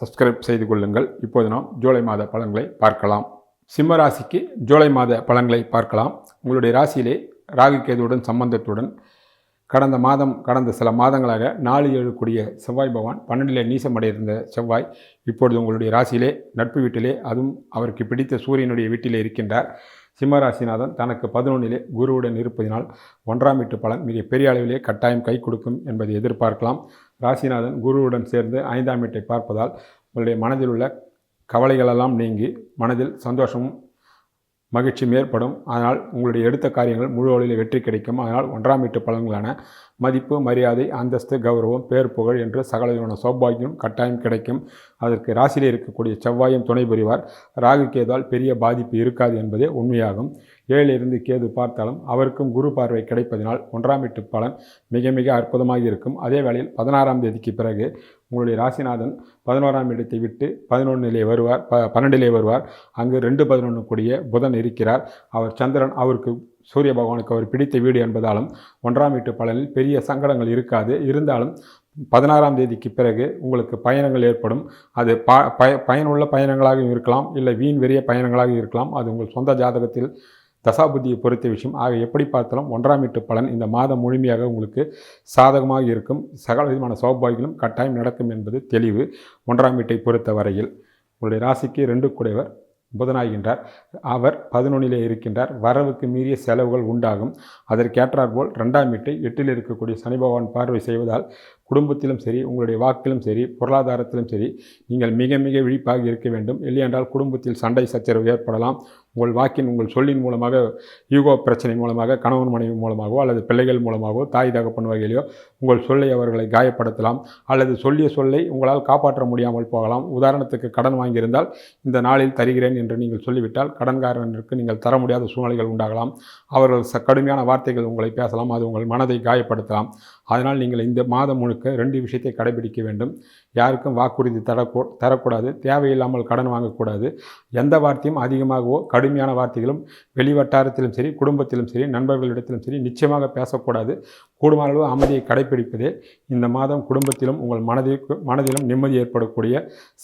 Subscribe செய்து கொள்ளுங்கள். இப்போது நாம் ஜூலை மாத பலன்களை பார்க்கலாம். சிம்ம ராசிக்கு ஜூலை மாத பலன்களை பார்க்கலாம். உங்களுடைய ராசியிலே ராகு கேதுவுடன் சம்பந்தத்துடன் கடந்த மாதம் கடந்த சில மாதங்களாக நாலு ஏழு கூடிய செவ்வாய் பகவான் பன்னெண்டிலே நீசமடைந்திருந்த செவ்வாய் இப்பொழுது உங்களுடைய ராசியிலே நட்பு வீட்டிலே அதுவும் அவருக்கு பிடித்த சூரியனுடைய வீட்டிலே இருக்கின்றார். சிம்மராசிநாதன் தனக்கு பதினொன்றிலே குருவுடன் இருப்பதினால் ஒன்றாம் வீட்டு பலன் மிக பெரிய அளவிலே கட்டாயம் கை கொடுக்கும் என்பதை எதிர்பார்க்கலாம். ராசிநாதன் குருவுடன் சேர்ந்து ஐந்தாம் வீட்டை பார்ப்பதால் உங்களுடைய மனதில் உள்ள கவலைகளெல்லாம் நீங்கி மனதில் சந்தோஷமும் மகிழ்ச்சியும் ஏற்படும். அதனால் உங்களுடைய எடுத்த காரியங்கள் முழு வழியில் வெற்றி கிடைக்கும். அதனால் ஒன்றாம் வீட்டு பலன்களான மதிப்பு மரியாதை அந்தஸ்து கௌரவம் பேர் புகழ் என்று சகலவிதமான சௌபாகியம் கட்டாயம் கிடைக்கும். அதற்கு ராசியிலே இருக்கக்கூடிய செவ்வாயும் துணை புரிவார். ராகு கேதால் பெரிய பாதிப்பு இருக்காது என்பதே உண்மையாகும். ஏழிலிருந்து கேது பார்த்தாலும் அவருக்கும் குரு பார்வை கிடைப்பதனால் ஒன்றாம் வீட்டு பலன் மிக மிக அற்புதமாக இருக்கும். அதே வேளையில் பதினாறாம் தேதிக்கு பிறகு உங்களுடைய ராசிநாதன் பதினோராம் இடத்தை விட்டு பதினொன்றிலே வருவார் ப பன்னெண்டிலே வருவார். அங்கு ரெண்டு பதினொன்று கூடிய புதன் இருக்கிறார். அவர் சந்திரன் அவருக்கு சூரிய பகவானுக்கு அவர் பிடித்த வீடு என்பதாலும் ஒன்றாம் வீட்டு பலனில் பெரிய சங்கடங்கள் இருக்காது. இருந்தாலும் பதினாறாம் தேதிக்கு பிறகு உங்களுக்கு பயணங்கள் ஏற்படும். அது ப பய பயனுள்ள பயணங்களாகவும் இருக்கலாம். இல்லை வீண் வெறிய பயணங்களாகவும் இருக்கலாம். அது உங்கள் சொந்த ஜாதகத்தில் தசாபுத்தியை பொறுத்த விஷயம். ஆக எப்படி பார்த்தாலும் ஒன்றாம் வீட்டு பலன் இந்த மாதம் முழுமையாக உங்களுக்கு சாதகமாக இருக்கும். சகல விதமான சௌபாகியங்களும் கட்டாயம் நடக்கும் என்பது தெளிவு. ஒன்றாம் வீட்டை பொறுத்த வரையில் உங்களுடைய ராசிக்கு ரெண்டு குடைவர் புதனாகின்றார். அவர் பதினொன்றிலே இருக்கின்றார். வரவுக்கு மீறிய செலவுகள் உண்டாகும். அதற்கேற்றாற்போல் ரெண்டாம் வீட்டை எட்டில் இருக்கக்கூடிய சனி பகவான் பார்வை செய்வதால் குடும்பத்திலும் சரி உங்களுடைய வாக்கிலும் சரி பொருளாதாரத்திலும் சரி நீங்கள் மிக மிக விழிப்பாக இருக்க வேண்டும். இல்லையென்றால் குடும்பத்தில் சண்டை சச்சரவு ஏற்படலாம். உங்கள் வாக்கின் உங்கள் சொல்லின் மூலமாக யூகோ பிரச்சனை மூலமாக கணவன் மனைவி மூலமாகவோ அல்லது பிள்ளைகள் மூலமாகவோ தாய் தகப்பன் வகையிலோ உங்கள் சொல்லை அவர்களை காயப்படுத்தலாம். அல்லது சொல்லிய சொல்லை உங்களால் காப்பாற்ற முடியாமல் போகலாம். உதாரணத்துக்கு கடன் வாங்கியிருந்தால் இந்த நாளில் தருகிறேன் என்று நீங்கள் சொல்லிவிட்டால் கடன்காரனுக்கு நீங்கள் தர முடியாத சூழ்நிலைகள் உண்டாகலாம். அவர்கள் ச கடுமையான வார்த்தைகள் உங்களை பேசலாம். அது உங்கள் மனதை காயப்படுத்தலாம். அதனால் நீங்கள் இந்த மாதம் முழுக்க ரெண்டு விஷயத்தை கடைபிடிக்க வேண்டும். யாருக்கும் வாக்குறுதி தரக்கூ தரக்கூடாது. தேவையில்லாமல் கடன் வாங்கக்கூடாது. எந்த வார்த்தையும் அதிகமாகவோ கடுமையான வார்த்தைகளும் வெளிவட்டாரத்திலும் சரி குடும்பத்திலும் சரி நண்பர்களிடத்திலும் சரி நிச்சயமாக பேசக்கூடாது. கூடுமான அளவு அமைதியை கடைபிடிப்பதே இந்த மாதம் குடும்பத்திலும் உங்கள் மனதிற்கு மனதிலும் நிம்மதி ஏற்படக்கூடிய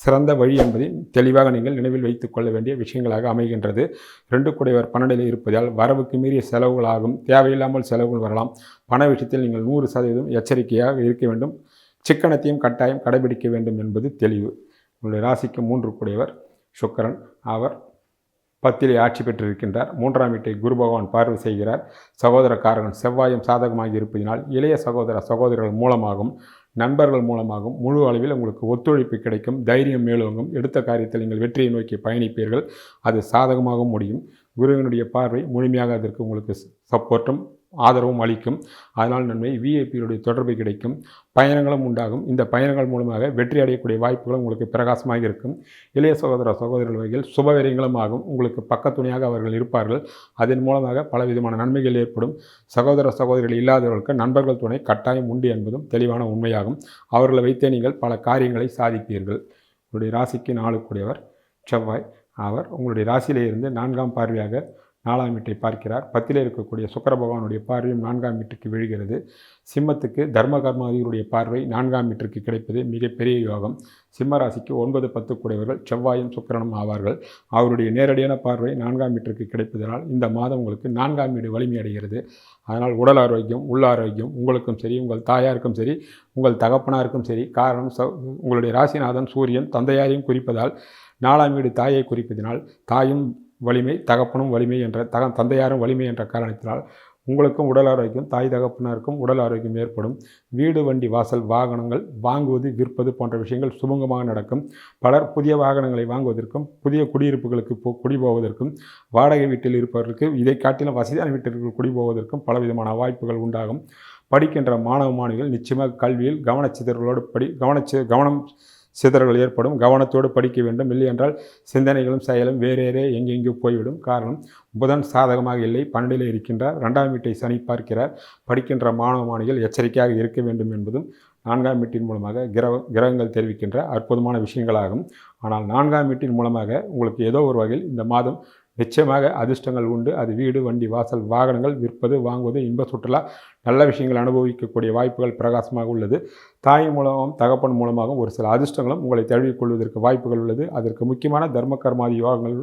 சிறந்த வழி என்பதை தெளிவாக நீங்கள் நினைவில் வைத்துக் கொள்ள வேண்டிய விஷயங்களாக அமைகின்றது. ரெண்டு குடைவர் பன்னெண்டில் இருப்பதால் வரவுக்கு மீறிய செலவுகளாகும். தேவையில்லாமல் செலவுகள் வரலாம். பண விஷயத்தில் நீங்கள் நூறு சதவீதம் எச்சரிக்கையாக இருக்க வேண்டும். சிக்கனத்தையும் கட்டாயம் கடைபிடிக்க வேண்டும் என்பது தெளிவு. உங்களுடைய ராசிக்கு மூன்று கூடியவர். சுக்கரன் அவர் பத்திலே ஆட்சி பெற்றிருக்கின்றார். மூன்றாம் வீட்டை குரு பகவான் பார்வை செய்கிறார். சகோதரக்காரர்கள் செவ்வாயும் சாதகமாக இருப்பதினால் இளைய சகோதர சகோதரர்கள் மூலமாகவும் நண்பர்கள் மூலமாகவும் முழு அளவில் உங்களுக்கு ஒத்துழைப்பு கிடைக்கும். தைரியம் மேலோங்கும். எடுத்த காரியத்தில் நீங்கள் வெற்றியை நோக்கி பயணிப்பீர்கள். அது சாதகமாகவும் முடியும். குருவினுடைய பார்வை முழுமையாக அதற்கு உங்களுக்கு சப்போர்ட்டும் ஆதரவும் அளிக்கும். அதனால் நன்மை விஐபியுடைய தொடர்பு கிடைக்கும். பயணங்களும் உண்டாகும். இந்த பயணங்கள் மூலமாக வெற்றி அடையக்கூடிய வாய்ப்புகளும் உங்களுக்கு பிரகாசமாக இருக்கும். இளைய சகோதர சகோதரர்கள் வகையில் சுபவரியங்களும் ஆகும். உங்களுக்கு பக்கத்துணையாக அவர்கள் இருப்பார்கள். அதன் மூலமாக பலவிதமான நன்மைகள் ஏற்படும். சகோதர சகோதரிகள் இல்லாதவர்களுக்கு நண்பர்கள் துணை கட்டாயம் உண்டு என்பதும் தெளிவான உண்மையாகும். அவர்களை வைத்தே நீங்கள் பல காரியங்களை சாதிப்பீர்கள். உங்களுடைய ராசிக்கு நாளுக்குடையவர் செவ்வாய். அவர் உங்களுடைய ராசியிலே இருந்து நான்காம் பார்வையாக நாலாம் வீட்டை பார்க்கிறார். பத்தில் இருக்கக்கூடிய சுக்கர பகவானுடைய பார்வையும் நான்காம் வீட்டுக்கு விழுகிறது. சிம்மத்துக்கு தர்ம கர்மாதிகளுடைய பார்வை நான்காம் வீட்டிற்கு கிடைப்பது மிகப்பெரிய யோகம். சிம்ம ராசிக்கு ஒன்பது பத்து கூடியவர்கள் செவ்வாயும் சுக்கரனும் ஆவார்கள். அவருடைய நேரடியான பார்வை நான்காம் வீட்டிற்கு கிடைப்பதனால் இந்த மாதம் உங்களுக்கு நான்காம் வீடு வலிமை அடைகிறது. அதனால் உடல் ஆரோக்கியம் உள்ள ஆரோக்கியம் உங்களுக்கும் சரி உங்கள் தாயாருக்கும் சரி உங்கள் தகப்பனாருக்கும் சரி. காரணம் ச உங்களுடைய ராசிநாதன் சூரியன் தந்தையாரையும் குறிப்பதால் நாலாம் வீடு தாயை குறிப்பதினால் தாயும் வலிமை தகப்பனும் வலிமை என்ற தக தந்தையாரும் வலிமை என்ற காரணத்தினால் உங்களுக்கும் உடல் ஆரோக்கியம் தாய் தகப்பனருக்கும் உடல் ஆரோக்கியம் ஏற்படும். வீடு வண்டி வாசல் வாகனங்கள் வாங்குவது விற்பது போன்ற விஷயங்கள் சுமூகமாக நடக்கும். பலர் புதிய வாகனங்களை வாங்குவதற்கும் புதிய குடியிருப்புகளுக்கு போ குடி போவதற்கும் வாடகை வீட்டில் இருப்பவர்களுக்கு இதை காட்டிலும் வசதியான வீட்டிற்கு குடி போவதற்கும் பலவிதமான வாய்ப்புகள் உண்டாகும். படிக்கின்ற மாணவ மாணவிகள் நிச்சயமாக கல்வியில் கவனச்சிதறலோடு படி கவனச்சி கவனம் சிதறல் ஏற்படும். கவனத்தோடு படிக்க வேண்டும். இல்லை என்றால் சிந்தனைகளும் செயலும் வேறேறே எங்கெங்கே போய்விடும். காரணம் புதன் சாதகமாக இல்லை. பன்னெண்டில் இருக்கின்றார். ரெண்டாம் வீட்டை சனி பார்க்கிறார். படிக்கின்ற மாணவ மாணவிகள் எச்சரிக்கையாக இருக்க வேண்டும் என்பதும் நான்காம் வீட்டின் மூலமாக கிரக கிரகங்கள் தெரிவிக்கின்ற அற்புதமான விஷயங்களாகும். ஆனால் நான்காம் வீட்டின் மூலமாக உங்களுக்கு ஏதோ ஒரு வகையில் இந்த மாதம் நிச்சயமாக அதிர்ஷ்டங்கள் உண்டு. அது வீடு வண்டி வாசல் வாகனங்கள் விற்பது வாங்குவது இன்ப சுற்றுலா நல்ல விஷயங்கள் அனுபவிக்கக்கூடிய வாய்ப்புகள் பிரகாசமாக உள்ளது. தாய் மூலமாகவும் தகப்பன் மூலமாகவும் ஒரு சில அதிர்ஷ்டங்களும் உங்களை தழுவிக் கொள்வதற்கு வாய்ப்புகள் உள்ளது. அதற்கு முக்கியமான தர்ம கர்மாதி யோகங்கள்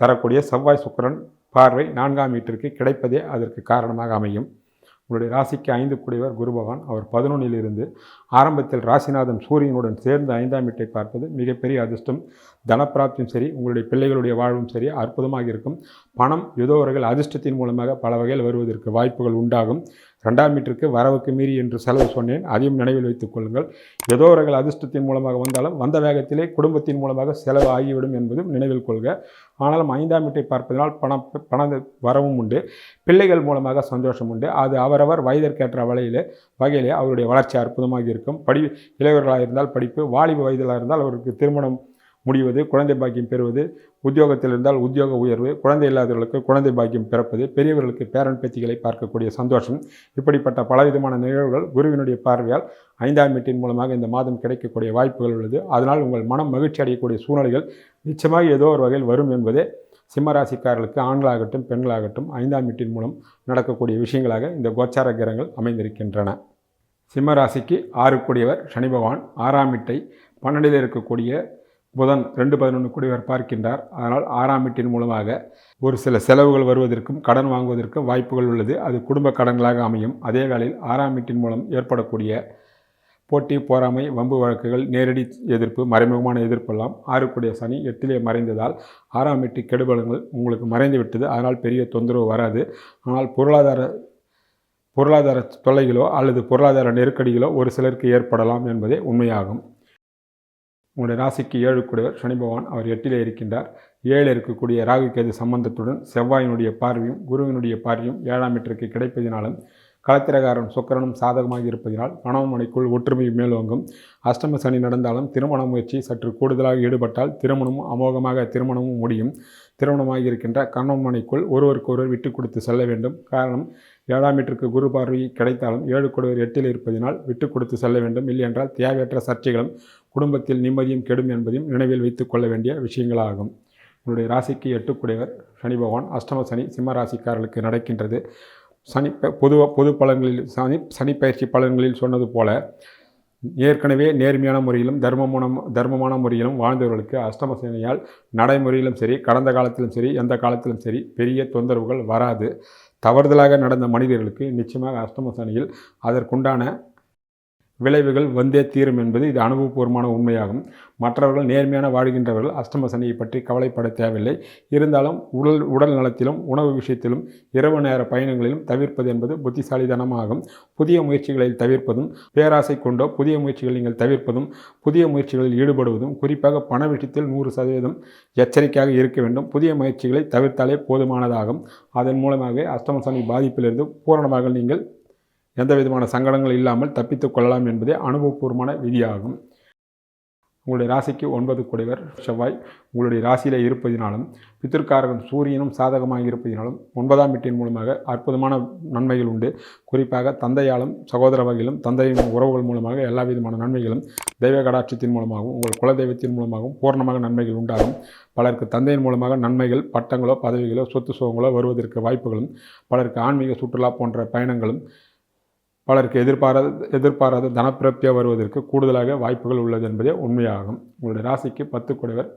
தரக்கூடிய செவ்வாய் சுக்கிரன் பார்வை நான்காம் வீட்டிற்கு கிடைப்பதே அதற்கு காரணமாக அமையும். உங்களுடைய ராசிக்கு ஐந்து கூடியவர் குரு பகவான். அவர் பதினொன்றிலிருந்து ஆரம்பத்தில் ராசிநாதன் சூரியனுடன் சேர்ந்து ஐந்தாம் வீட்டை பார்ப்பது மிகப்பெரிய அதிர்ஷ்டம். தனப்பிராப்தியும் சரி உங்களுடைய பிள்ளைகளுடைய வாழ்வும் சரி அற்புதமாக இருக்கும். பணம் ஏதோ அதிர்ஷ்டத்தின் மூலமாக பல வகையில் வருவதற்கு வாய்ப்புகள் உண்டாகும். ரெண்டாம் மீட்டருக்கு வரவுக்கு மீறி என்று செலவு சொன்னேன். அதையும் நினைவில் வைத்துக் கொள்ளுங்கள். ஏதோ வகையில் அதிர்ஷ்டத்தின் மூலமாக வந்தாலும் வந்த வேகத்திலே குடும்பத்தின் மூலமாக செலவு ஆகிவிடும் என்பதும் நினைவில் கொள்க. ஆனாலும் ஐந்தாம் வீட்டை பார்ப்பதனால் பணம் பண வரவும் உண்டு. பிள்ளைகள் மூலமாக சந்தோஷம் உண்டு. அது அவரவர் வயதிற்கேற்ற வகையிலே வகையிலே அவருடைய வளர்ச்சி அற்புதமாக இருக்கும். படி இளையவர்களாக இருந்தால் படிப்பு வாலிப வயதிலாக இருந்தால் அவருக்கு திருமணம் முடிவது குழந்தை பாக்கியம் பெறுவது உத்தியோகத்தில் இருந்தால் உத்தியோக உயர்வு குழந்தை இல்லாதவர்களுக்கு குழந்தை பாக்கியம் பிறப்பது பெரியவர்களுக்கு பேரன் பேத்திகளை பார்க்கக்கூடிய சந்தோஷம். இப்படிப்பட்ட பலவிதமான நிகழ்வுகள் குருவினுடைய பார்வையால் ஐந்தாம் வீட்டின் மூலமாக இந்த மாதம் கிடைக்கக்கூடிய வாய்ப்புகள் உள்ளது. அதனால் உங்கள் மனம் மகிழ்ச்சி அடையக்கூடிய சூழ்நிலைகள் நிச்சயமாக ஏதோ ஒரு வகையில் வரும் என்பதே சிம்மராசிக்காரர்களுக்கு ஆண்களாகட்டும் பெண்களாகட்டும் ஐந்தாம் வீட்டின் மூலம் நடக்கக்கூடிய விஷயங்களாக இந்த கோச்சார கிரகங்கள் அமைந்திருக்கின்றன. சிம்மராசிக்கு ஆறு கூடியவர் சனி பகவான் ஆறாம் வீட்டை பன்னெண்டில் இருக்கக்கூடிய புதன் ரெண்டு பதினொன்று கூடியவர் பார்க்கின்றார். அதனால் ஆறாம் வீட்டின் மூலமாக ஒரு சில செலவுகள் வருவதற்கும் கடன் வாங்குவதற்கும் வாய்ப்புகள் உள்ளது. அது குடும்ப கடன்களாக அமையும். அதே வேளையில் ஆறாம் வீட்டின் மூலம் ஏற்படக்கூடிய போட்டி போராமை வம்பு வழக்குகள் நேரடி எதிர்ப்பு மறைமுகமான எதிர்ப்பெல்லாம் ஆறுக்குடைய சனி எட்டிலே மறைந்ததால் ஆறாம் வீட்டு கெடுபலங்கள் உங்களுக்கு மறைந்து விட்டது. அதனால் பெரிய தொந்தரவு வராது. ஆனால் பொருளாதார பொருளாதார தொல்லைகளோ அல்லது பொருளாதார நெருக்கடிகளோ ஒரு சிலருக்கு ஏற்படலாம் என்பதே உண்மையாகும். உங்களுடைய ராசிக்கு ஏழு கூடியவர் சனி பகவான் அவர் எட்டிலே இருக்கின்றார். ஏழு இருக்கக்கூடிய ராகு கேது சம்பந்தத்துடன் செவ்வாயினுடைய பார்வையும் குருவினுடைய பார்வையும் ஏழாம் மீட்டருக்கு கிடைப்பதினாலும் களத்திரகாரன் சுக்கரனும் சாதகமாக இருப்பதினால் மனோமனைக்குள் ஒற்றுமை மேலோங்கும். அஷ்டம சனி நடந்தாலும் திருமண முயற்சி சற்று கூடுதலாக ஈடுபட்டால் திருமணமும் அமோகமாக திருமணமும் முடியும். திருமணமாக இருக்கின்ற கண்ணமனைக்குள் ஒருவருக்கொருவர் விட்டு கொடுத்து செல்ல வேண்டும். காரணம் ஏழாம் மீட்டருக்கு குரு பார்வை கிடைத்தாலும் ஏழு கொடுவர் எட்டில் இருப்பதினால் விட்டு கொடுத்து செல்ல வேண்டும். இல்லையென்றால் தேவையற்ற சர்ச்சைகளும் குடும்பத்தில் நிம்மதியும் கெடும் என்பதையும் நினைவில் வைத்துக் கொள்ள வேண்டிய விஷயங்களாகும். என்னுடைய ராசிக்கு எட்டுக்குடையவர் சனி பகவான். அஷ்டம சனி சிம்ம ராசிக்காரர்களுக்கு நடக்கின்றது. சனி பொது பொது பலன்களில் சனி சனி பயிற்சி பலன்களில் சொன்னது போல ஏற்கனவே நேர்மையான முறையிலும் தர்மமான தர்மமான முறையிலும் வாழ்ந்தவர்களுக்கு அஷ்டம சனியால் நடைமுறையிலும் சரி கடந்த காலத்திலும் சரி எந்த காலத்திலும் சரி பெரிய தொந்தரவுகள் வராது. தவறுதலாக நடந்த மனிதர்களுக்கு நிச்சயமாக அஷ்டம சனியில் அதற்குண்டான விளைவுகள் வந்தே தீரும் என்பது இது அனுபவபூர்வமான உண்மையாகும். மற்றவர்கள் நேர்மையான வாழ்கின்றவர்கள் அஷ்டம சனியை பற்றி கவலைப்பட தேவையில்லை. இருந்தாலும் உடல் உடல் நலத்திலும் உணவு விஷயத்திலும் இரவு நேர பயணங்களிலும் தவிர்ப்பது என்பது புத்திசாலிதனமாகும் புதிய முயற்சிகளில் தவிர்ப்பதும் பேராசை கொண்டோ புதிய முயற்சிகள் நீங்கள் தவிர்ப்பதும் புதிய முயற்சிகளில் ஈடுபடுவதும் குறிப்பாக பண விஷயத்தில் நூறு சதவீதம் எச்சரிக்கையாக இருக்க வேண்டும். புதிய முயற்சிகளை தவிர்த்தாலே போதுமானதாகும். அதன் மூலமாக அஷ்டம சனி பாதிப்பிலிருந்து பூரணமாக நீங்கள் எந்த விதமான சங்கடங்கள் இல்லாமல் தப்பித்துக் கொள்ளலாம் என்பதே அனுபவபூர்வமான விதியாகும். உங்களுடைய ராசிக்கு ஒன்பது குடைவர் செவ்வாய். உங்களுடைய ராசியில் இருப்பதினாலும் பித்திருக்காரகம் சூரியனும் சாதகமாக இருப்பதினாலும் ஒன்பதாம் வீட்டின் மூலமாக அற்புதமான நன்மைகள் உண்டு. குறிப்பாக தந்தையாலும் சகோதர வகையிலும் தந்தையின் உறவுகள் மூலமாக எல்லா விதமான நன்மைகளும் தெய்வ கடாட்சத்தின் மூலமாகவும் உங்கள் குலதெய்வத்தின் மூலமாகவும் பூர்ணமாக நன்மைகள் உண்டாகும். பலருக்கு தந்தையின் மூலமாக நன்மைகள் பட்டங்களோ பதவிகளோ சொத்து சுகங்களோ வருவதற்கு வாய்ப்புகளும் பலருக்கு ஆன்மீக சுற்றுலா போன்ற பயணங்களும் பலருக்கு எதிர்பாராத எதிர்பாராத தனப்பிரப்தியாக வருவதற்கு கூடுதலாக வாய்ப்புகள் உள்ளது என்பதே உண்மையாகும். உங்களுடைய ராசிக்கு பத்து குடைவர்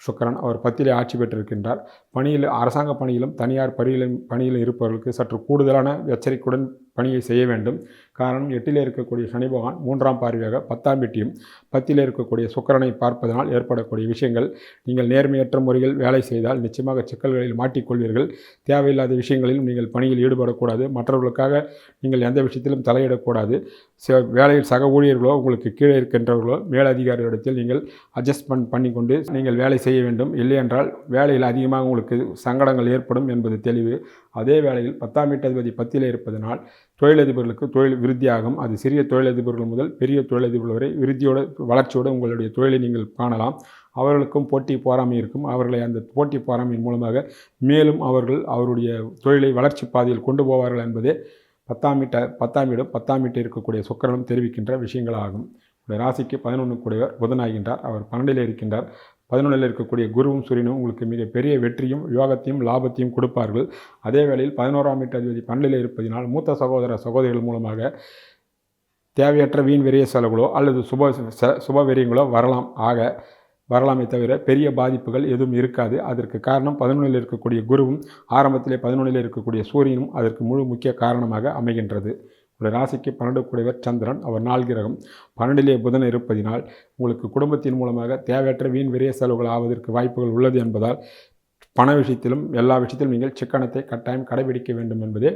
சுக்கரன். அவர் பத்திலே ஆட்சி பெற்றிருக்கின்றார். பணியில் அரசாங்க பணியிலும் தனியார் பணியிலும் பணியிலும் இருப்பவர்களுக்கு சற்று கூடுதலான எச்சரிக்கையுடன் பணியை செய்ய வேண்டும். காரணம் எட்டில் இருக்கக்கூடிய சனி பகவான் மூன்றாம் பார்வையாக பத்தாம் வீட்டியும் பத்தில் இருக்கக்கூடிய சுக்கரனை பார்ப்பதனால் ஏற்படக்கூடிய விஷயங்கள். நீங்கள் நேர்மையற்ற முறையில் வேலை செய்தால் நிச்சயமாக சிக்கல்களில் மாட்டிக்கொள்வீர்கள். தேவையில்லாத விஷயங்களிலும் நீங்கள் பணியில் ஈடுபடக்கூடாது. மற்றவர்களுக்காக நீங்கள் எந்த விஷயத்திலும் தலையிடக்கூடாது. வேலையில் சக ஊழியர்களோ உங்களுக்கு கீழே இருக்கின்றவர்களோ மேலதிகாரிகளிடத்தில் நீங்கள் அட்ஜஸ்ட்மெண்ட் பண்ணிக்கொண்டு நீங்கள் வேலை செய்ய வேண்டும். இல்லையென்றால் வேலையில் அதிகமாக உங்களுக்கு சங்கடங்கள் ஏற்படும் என்பது தெளிவு. அதே வேளையில் பத்தாம் வீட்டதிபதி பத்தியில் இருப்பதனால் தொழிலதிபர்களுக்கு தொழில் விருத்தியாகும். அது சிறிய தொழிலதிபர்கள் முதல் பெரிய தொழிலதிபர்கள் வரை விருத்தியோட வளர்ச்சியோடு உங்களுடைய தொழிலை நீங்கள் காணலாம். அவர்களுக்கும் போட்டி போராமை இருக்கும். அவர்களை அந்த போட்டி போராமையின் மூலமாக மேலும் அவர்கள் அவருடைய தொழிலை வளர்ச்சி பாதையில் கொண்டு போவார்கள் என்பதே பத்தாம் வீட்ட பத்தாம் வீடும் பத்தாம் வீட்டில் இருக்கக்கூடிய சுக்கரனும் தெரிவிக்கின்ற விஷயங்களாகும். உங்களுடைய ராசிக்கு பதினொன்று கூடியவர் புதனாகின்றார். அவர் பன்னெண்டில் இருக்கின்றார். பதினொன்றில் இருக்கக்கூடிய குருவும் சூரியனும் உங்களுக்கு மிகப்பெரிய வெற்றியும் யோகத்தையும் லாபத்தையும் கொடுப்பார்கள். அதே வேளையில் பதினோராம் வீட்டு அதிபதி பன்னெண்டில் இருப்பதினால் மூத்த சகோதர சகோதரிகள் மூலமாக தேவையற்ற வீண் வெறிய செலவுகளோ அல்லது சுப ச- சுப வெறியங்களோ வரலாம். ஆக வரலாமே தவிர பெரிய பாதிப்புகள் எதுவும் இருக்காது. அதற்கு காரணம் பதினொன்றில் இருக்கக்கூடிய குருவும் ஆரம்பத்திலே பதினொன்றில் இருக்கக்கூடிய சூரியனும் அதற்கு முழு முக்கிய காரணமாக அமைகின்றது. உங்களுடைய ராசிக்கு பன்னெண்டு கூடியவர் சந்திரன். அவர் நாள் கிரகம் பன்னெண்டிலே புதன் இருப்பதினால் உங்களுக்கு குடும்பத்தின் மூலமாக தேவையற்ற வீண் விரைய செலவுகள் ஆவதற்கு வாய்ப்புகள் உள்ளது என்பதால் பண விஷயத்திலும் எல்லா விஷயத்திலும் நீங்கள் சிக்கனத்தை கட்டாயம் கடைபிடிக்க வேண்டும் என்பதே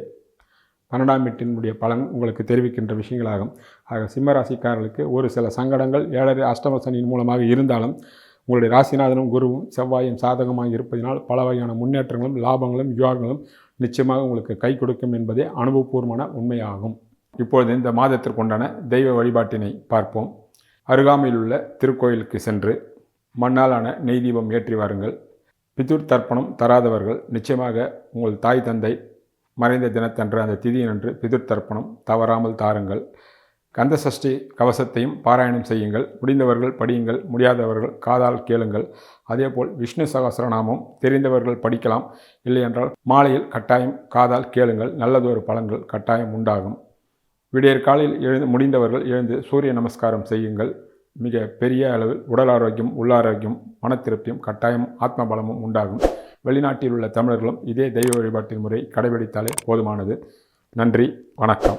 பன்னெண்டாம் வீட்டினுடைய பலன் உங்களுக்கு தெரிவிக்கின்ற விஷயங்களாகும். ஆக சிம்மராசிக்காரர்களுக்கு ஒரு சில சங்கடங்கள் ஏழரை அஷ்டம சனியின் மூலமாக இருந்தாலும் உங்களுடைய ராசிநாதனும் குருவும் செவ்வாயும் சாதகமாக இருப்பதினால் பல வகையான முன்னேற்றங்களும் லாபங்களும் யோகங்களும் நிச்சயமாக உங்களுக்கு கை கொடுக்கும் என்பதே அனுபவபூர்வமான உண்மையாகும். இப்பொழுது இந்த மாதத்திற்குண்டான தெய்வ வழிபாட்டினை பார்ப்போம். அருகாமையில் உள்ள திருக்கோயிலுக்கு சென்று மண்ணாலான நெய் தீபம் ஏற்றி வாருங்கள். பிதுர் தர்ப்பணம் தராதவர்கள் நிச்சயமாக உங்கள் தாய் தந்தை மறைந்த தினத்தன்று அந்த திதியினன்று பிதுர் தர்ப்பணம் தவறாமல் தாருங்கள். கந்த சஷ்டி கவசத்தையும் பாராயணம் செய்யுங்கள். முடிந்தவர்கள் படியுங்கள். முடியாதவர்கள் காதால் கேளுங்கள். அதேபோல் விஷ்ணு சகசரநாமம் தெரிந்தவர்கள் படிக்கலாம். இல்லையென்றால் மாலையில் கட்டாயம் காதால் கேளுங்கள். நல்லதொரு பலன்கள் கட்டாயம் உண்டாகும். விடியற் காலையில் எழுந்து முடிந்தவர்கள் எழுந்து சூரிய நமஸ்காரம் செய்யுங்கள். மிக பெரிய அளவில் உடல் ஆரோக்கியம் உள்ளாரோக்கியம் மன திருப்தியும் கட்டாயம் ஆத்ம பலமும் உண்டாகும். வெளிநாட்டில் உள்ள தமிழர்களும் இதே தெய்வ வழிபாட்டின் முறை கடைபிடித்தாலே போதுமானது. நன்றி வணக்கம்.